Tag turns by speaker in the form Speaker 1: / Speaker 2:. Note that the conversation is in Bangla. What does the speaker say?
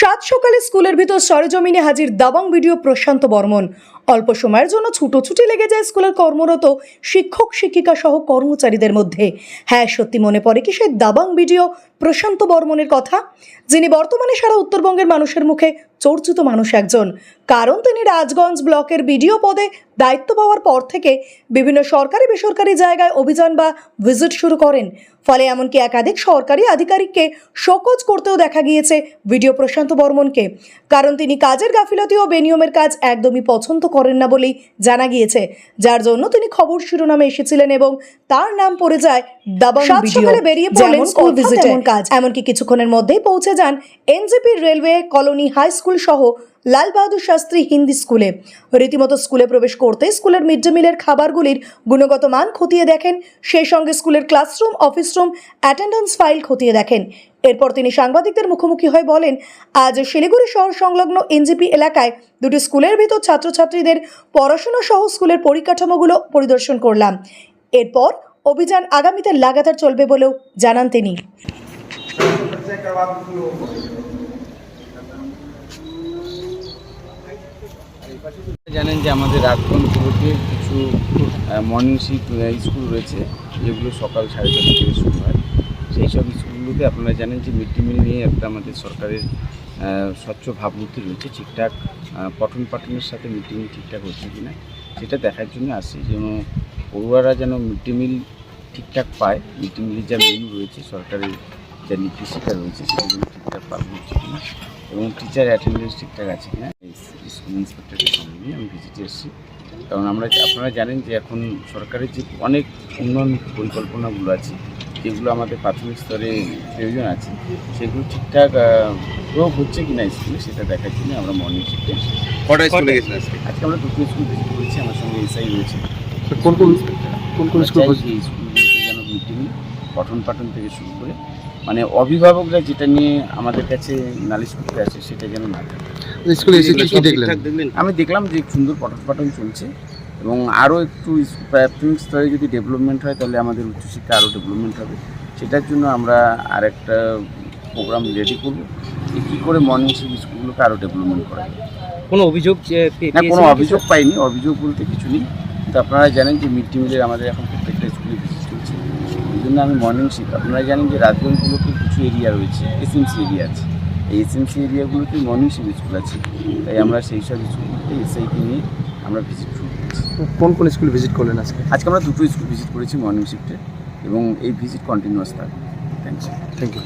Speaker 1: সাত সকালে স্কুলের ভিতর সরেজমিনে হাজির দাবাং ভিডিও প্রশান্ত বর্মন। অল্প সময়ের জন্য ছুটোছুটি লেগে যায় স্কুলের কর্মরত শিক্ষক, শিক্ষিকা সহ কর্মচারীদের মধ্যে। হ্যাঁ সত্যি মনে পড়ে কি সেই দাবাং ভিডিও প্রশান্ত বর্মনের কথা? যিনি বর্তমানে সারা উত্তরবঙ্গের মানুষের মুখে চর্চিত মানুষ একজন। কারণ তিনি রাজগঞ্জ ব্লকের বিডিও পদে দায়িত্ব পাওয়ার পর থেকে বিভিন্ন সরকারি বেসরকারি জায়গায় অভিযান বা ভিজিট শুরু করেন। ফলে এমনকি একাধিক সরকারি আধিকারিককে শোকজ করতেও দেখা গিয়েছে ভিডিও প্রশান্ত বর্মনকে। কারণ তিনি কাজের গাফিলতি ও বেনিয়মের কাজ একদমই পছন্দ করেন না বলেই জানা গিয়েছে। যার জন্য তিনি খবর শিরোনামে এসেছিলেন এবং তার নাম পড়ে যায় দাবাং
Speaker 2: সকালে
Speaker 1: বেরিয়ে পড়লেন স্কুল ভিজিটে। কাজ। এমনকি কিছুক্ষণের মধ্যেই পৌঁছে যান NJP railway colony high school সহ লাল বাহাদুর শাস্ত্রী হিন্দি স্কুলে। রীতিমতো স্কুলে প্রবেশ করতে স্কুলের মিড ডে মিলের খাবারগুলির গুণগত মান খতিয়ে দেখেন। সেই সঙ্গে স্কুলের classroom, office room, attendance file খতিয়ে দেখেন। এরপর তিনি সাংবাদিকদের মুখোমুখি হয়ে বলেন, আজ শিলিগুড়ি শহর সংলগ্ন এনজিপি এলাকায় দুটি স্কুলের ভিতর ছাত্রছাত্রীদের পড়াশোনা সহ স্কুলের পরিকাঠামোগুলো পরিদর্শন করলাম। এরপর অভিযান আগামীতে লাগাতার চলবে বলেও জানান তিনি।
Speaker 3: জানেন যে আমাদের রাজগঞ্জগুলোতে কিছু মর্নিং শিফট স্কুল রয়েছে, যেগুলো সকাল সাড়ে ছটা থেকে শুরু হয়। সেই সব স্কুলগুলোতে আপনারা জানেন যে মিড ডে মিল নিয়ে একটা আমাদের সরকারের স্বচ্ছ ভাবমূর্তি রয়েছে, ঠিকঠাক পঠন পাঠনের সাথে মিড ডে মিল ঠিকঠাক হচ্ছে কিনা, সেটা দেখার জন্য আসি যেন পড়ুয়ারা যেন মিড ডে মিল ঠিকঠাক পায় মিড ডে মিলের যা মেনু রয়েছে, সরকারের যা নির্দেশিকা রয়েছে, সেটা যেন ঠিকঠাক পালন হচ্ছে কিনা, এবং টিচার অ্যাটেন্ডেন্স ঠিকঠাক আছে কিনা ইন্সপেক্টরের সঙ্গে নিয়ে আমি ভিজিটে এসেছি। কারণ আমরা আপনারা জানেন যে এখন সরকারের যে অনেক উন্নয়ন পরিকল্পনাগুলো আছে যেগুলো আমাদের প্রাথমিক স্তরে প্রয়োজন আছে সেগুলো ঠিকঠাক প্রয়োগ হচ্ছে কি না স্কুলে সেটা দেখার জন্য আমরা মর্নিং শিফটে
Speaker 4: কটায় স্কুলে গেছেন আজকে?
Speaker 3: আমরা দুটো স্কুল ভিজিট করেছি আমার সঙ্গে এসআই রয়েছে।
Speaker 4: কোন কোন কোন কোন স্কুল
Speaker 3: যেন মিড ডে মিল পঠন পাঠন থেকে শুরু করে মানে অভিভাবকরা যেটা নিয়ে আমাদের কাছে নালিশ করতে আসে সেটা যেন না
Speaker 4: স্কুলে এসে কি কি দেখলেন?
Speaker 3: আমি দেখলাম যে সুন্দর পঠন পাঠন চলছে এবং আরও একটু প্রাথমিক স্তরে যদি ডেভেলপমেন্ট হয় তাহলে আমাদের উচ্চশিক্ষা আরও ডেভেলপমেন্ট হবে। সেটার জন্য আমরা আরেকটা প্রোগ্রাম রেডি করব। কী করে মর্নিং স্কুলগুলোকে আরও ডেভেলপমেন্ট করা যায়।
Speaker 5: কোনো অভিযোগ
Speaker 3: না কোনো অভিযোগ পাইনি অভিযোগ বলতে কিছু নেই। তো আপনারা জানেন যে মিড ডে মিলের আমাদের এখন প্রত্যেকটা স্কুলে ভিজিট চলছে এই জন্য আমি মর্নিং শিফট আপনারা জানেন যে রাজগঞ্জগুলোতে কিছু এরিয়া রয়েছে এসএমসি এরিয়া আছে। এই এসএমসি এরিয়াগুলোতে মর্নিং শিফট স্কুল আছে। তাই আমরা সেই সব স্কুলগুলোতে এসআইকে নিয়ে আমরা ভিজিট শুরু করেছি।
Speaker 4: কোন কোন স্কুল ভিজিট করলেন আজকে?
Speaker 3: আজকে আমরা দুটো স্কুল ভিজিট করেছি মর্নিং শিফটে এবং এই ভিজিট কন্টিনিউয়াস থাকবে। Thank you
Speaker 4: thank you